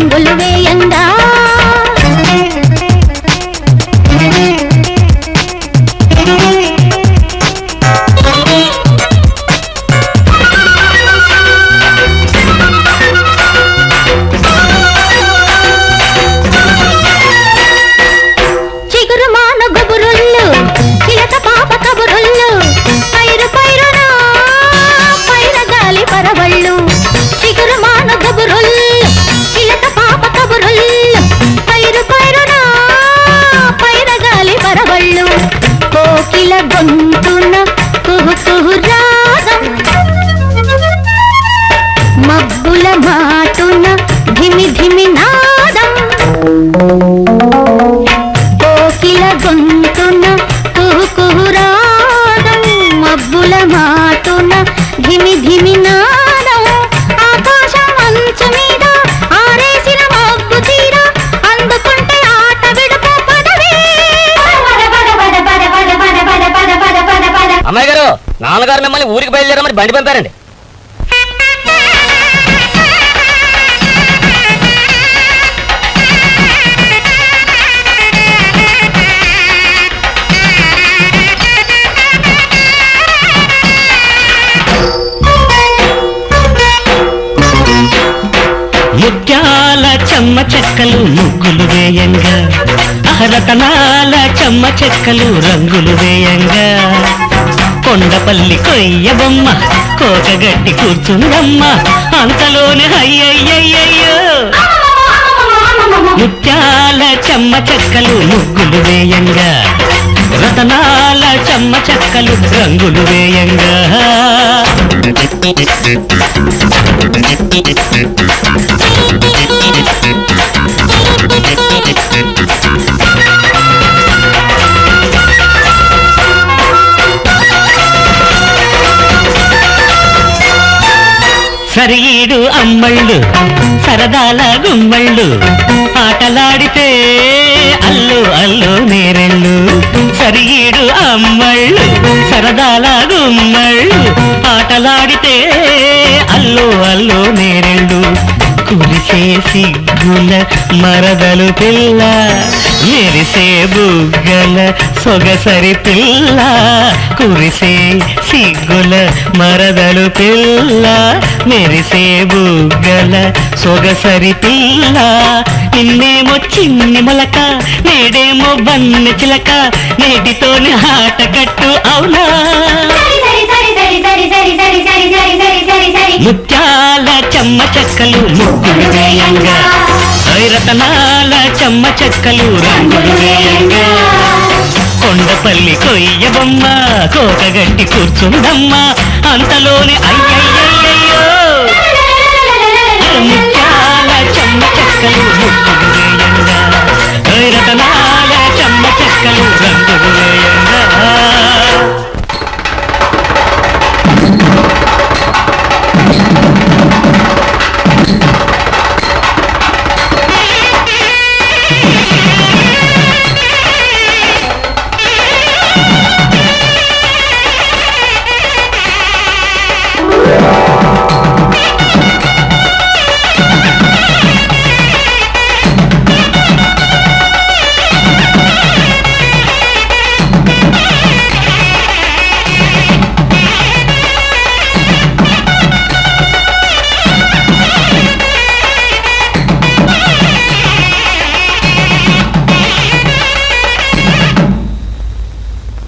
ಅಂಗುಲುವೆ ಎಂದಾ గొంతున కుహు రాగం. మబ్బుల మాటున ధిమి ధిమి గారు మిమ్మల్ని ఊరికి బయలుదేరమని బండి పంపారండి. ముత్యాల చెమ్మ చెక్కలు ముగ్గులు వేయంగా అహరతనాల చెమ్మ చెక్కలు రంగులు వేయంగా. కొండపల్లి కొయ్య బొమ్మ కోకగట్టి కూర్చుందమ్మ అంతలోనే అయ్యయ్యయ్యో ముత్యాల చెమ్మ చెక్కలు ముగ్గులు వేయంగా రతనాల చెమ్మ చెక్కలు రంగులు వేయంగా. కరిగీడు అమ్మళ్ళు సరదాల గుమ్మళ్ళు ఆటలాడితే అల్లు అల్లు నేరెళ్ళు. సరిగీడు అమ్మళ్ళు సరదాల గుమ్మళ్ళు ఆటలాడితే అల్లు అల్లు నేరెళ్ళు. కురిసే సిగ్గుల మరదలు పిల్ల మెరిసే బుగ్గల సొగసరి పిల్ల కురిసే సిగ్గుల మరదలు పిల్ల మెరిసే బుగ్గల సొగసరి పిల్ల. నిన్నేమో చిన్ని మొలక నేడేమో బన్న చిలక నేటితోని ఆట కట్టు అవునా? ముత్యాల చెమ్మ చెక్కలు ముగ్గులు వేయంగా. రతనాల చెమ్మ చెక్కలు రంగులు వేయంగా కొండపల్లి కొయ్య బొమ్మ కోకగట్టి కూర్చుందమ్మ. అంతలోనే అయ్యయ్యయ్యో